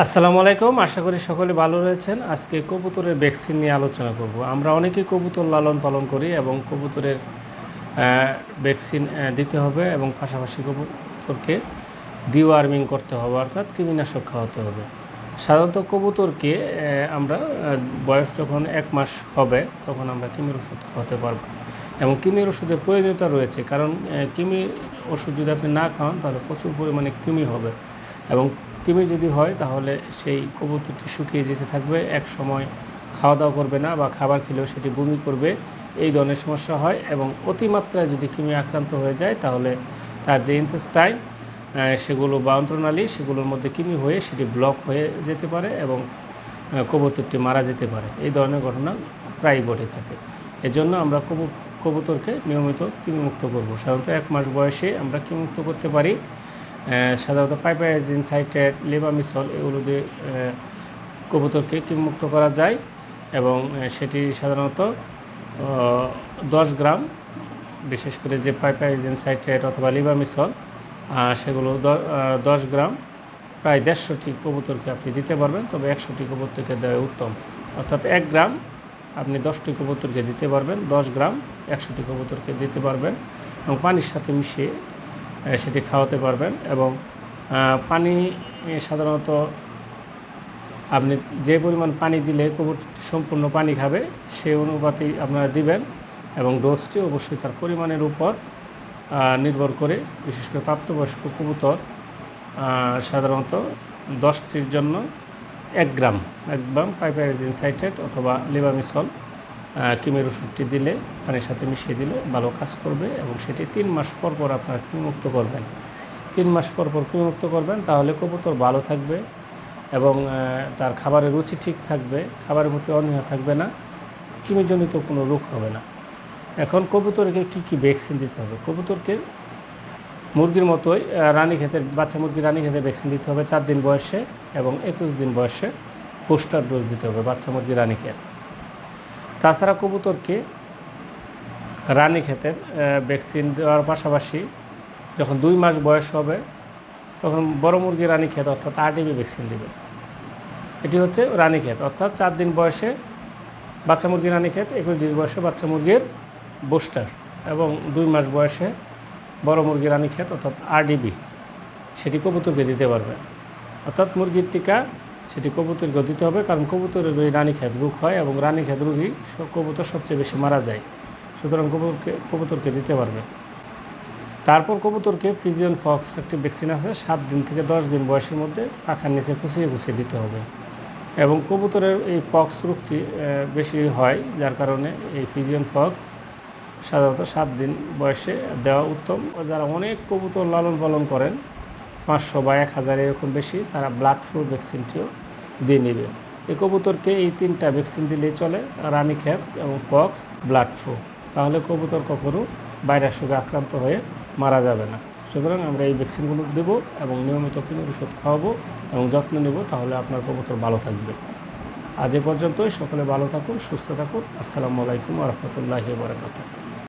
আসসালামু আলাইকুম, আশা করি সকলে ভালো রয়েছেন। আজকে কবুতরের ভ্যাকসিন নিয়ে আলোচনা করব। আমরা অনেকেই কবুতর লালন পালন করি এবং কবুতরের ভ্যাকসিন দিতে হবে এবং পাশাপাশি কবুতরকে ডিওয়ার্মিং করতে হবে অর্থাৎ কৃমিনাশক খাওয়াতে হবে। সাধারণত কবুতরকে আমরা বয়স যখন এক মাস হবে তখন আমরা কৃমির ওষুধ খাওয়াতে পারব। এবং কৃমির ওষুধের প্রয়োজনীয়তা রয়েছে কারণ কৃমি ওষুধ যদি আপনি না খাওয়ান তাহলে প্রচুর পরিমাণে কৃমি হবে। এবং কৃমি যদি হয়, তাহলে সেই কবুতরটি শুকিয়ে যেতে থাকবে। এক সময় খাওয়া দাওয়া করবে না বা খাবার খেলেও সেটি বমি করবে। এই ধরনের সমস্যা হয় এবং অতিমাত্রায় যদি কৃমি আক্রান্ত হয়ে যায়, তাহলে তার যে ইন্টেস্টাইন সেগুলো বা অন্ত্রনালী, সেগুলোর মধ্যে কৃমি হয়ে সেটি ব্লক হয়ে যেতে পারে এবং কবুতরটি মারা যেতে পারে। এই ধরনের ঘটনা প্রায় ঘটে থাকে। এজন্য আমরা কবু, কবুতরকে নিয়মিত কৃমিমুক্ত করব। সাধারণত এক মাস বয়সে আমরা কৃমিমুক্ত করতে পারি। সাধারণত পাইপাইজিন সাইটেড লেবামিসল এগুলো দিয়ে কবুতরকে কৃমিমুক্ত করা যায় এবং সেটি সাধারণত দশ গ্রাম, বিশেষ করে যে পাইপাইজিন সাইটেড অথবা লিবামিসল সেগুলো দশ গ্রাম, প্রায় দেড়শোটি কবুতরকে আপনি দিতে পারবেন, তবে একশোটি কবুতরকে দেওয়া উত্তম। অর্থাৎ এক গ্রাম, আপনি দশটি কবুতরকে দিতে পারবেন, দশ গ্রাম, একশোটি কবুতরকে দিতে পারবেন এবং পানির সাথে মিশিয়ে সেটি খাওয়াতে পারবেন এবং পানি সাধারণত আপনি যে পরিমাণ পানি দিলে কবুতরটি সম্পূর্ণ পানি খাবে সেই অনুপাতেই আপনারা দিবেন এবং ডোজটি অবশ্যই তার পরিমাণের উপর নির্ভর করে বিশেষ করে প্রাপ্তবয়স্ক কবুতর সাধারণত দশটির জন্য এক গ্রাম এক গ্রাম পাইপারাজিন সাইটেড অথবা লিবামিসল কিমের ওষুধটি দিলে, পানির সাথে মিশিয়ে দিলে ভালো কাজ করবে এবং সেটি তিন মাস পর পর আপনারা কৃমিমুক্ত করবেন। তিন মাস পর পর কৃমিমুক্ত করবেন, তাহলে কবুতর ভালো থাকবে এবং তার খাবারের রুচি ঠিক থাকবে, খাবারের প্রতি অনীহা থাকবে না, কৃমিজনিত কোনো রোগ হবে না। এখন কবুতরকে কী কী ভ্যাকসিন দিতে হবে? কবুতরকে মুরগির মতোই রানী ক্ষেতের, বাচ্চা মুরগি রানী খেতে ভ্যাকসিন দিতে হবে চার দিন বয়সে এবং একুশ দিন বয়সে পোস্টার ডোজ দিতে হবে বাচ্চা মুরগি রানী ক্ষেত। তাছাড়া কবুতরকে রানী ক্ষেতের ভ্যাকসিন দেওয়ার পাশাপাশি যখন দুই মাস বয়স হবে, তখন বড় মুরগি রানী ক্ষেত অর্থাৎ আরটিবি ভ্যাকসিন দেবে। এটি হচ্ছে রানী ক্ষেত অর্থাৎ চার দিন বয়সে বাচ্চা মুরগি রানী ক্ষেত, একুশ দিন বয়সে বাচ্চা মুরগির বুস্টার এবং দুই মাস বয়সে বড় মুরগি রানী ক্ষেত অর্থাৎ আরডিবি সেটি কবুতরকে দিতে পারবে। অর্থাৎ মুরগির টিকা সেটি কবুতরকে দিতে হবে, কারণ কবুতরের ওই রানী ক্ষেত রোগ হয় এবং রানী ক্ষেত রোগী কবুতর সবচেয়ে বেশি মারা যায়। সুতরাং কবুতরকে কবুতরকে দিতে পারবে। তারপর কবুতরকে ফিজিয়ন ফক্স একটি ভ্যাকসিন আছে, সাত দিন থেকে দশ দিন বয়সের মধ্যে পাখার নিচে খুশিয়ে খুশিয়ে দিতে হবে। এবং কবুতরের এই পক্স রোগটি বেশি হয়, যার কারণে এই ফিজিয়ন ফক্স সাধারণত সাত দিন বয়সে দেওয়া উত্তম। যারা অনেক কবুতর লালন পালন করেন, পাঁচশো বা এক হাজার এরকম বেশি, তারা ব্লাড ফ্লু ভ্যাকসিনটিও দিয়ে নেবে। এই কবুতরকে এই তিনটা ভ্যাকসিন দিলেই চলে রানীক্ষেত এবং পক্স, ব্লাড ফ্লু। তাহলে কবুতর কখনো ভাইরাস রোগে আক্রান্ত হয়ে মারা যাবে না। সুতরাং আমরা এই ভ্যাকসিনগুলো দেব এবং নিয়মিত কিনে ওষুধ খাওয়াবো এবং যত্ন নেব, তাহলে আপনার কবুতর ভালো থাকবে। আজ এ পর্যন্তই। সকলে ভালো থাকুন, সুস্থ থাকুন। আসসালামু আলাইকুম রহমতুল্লাহি বারকাতুহ।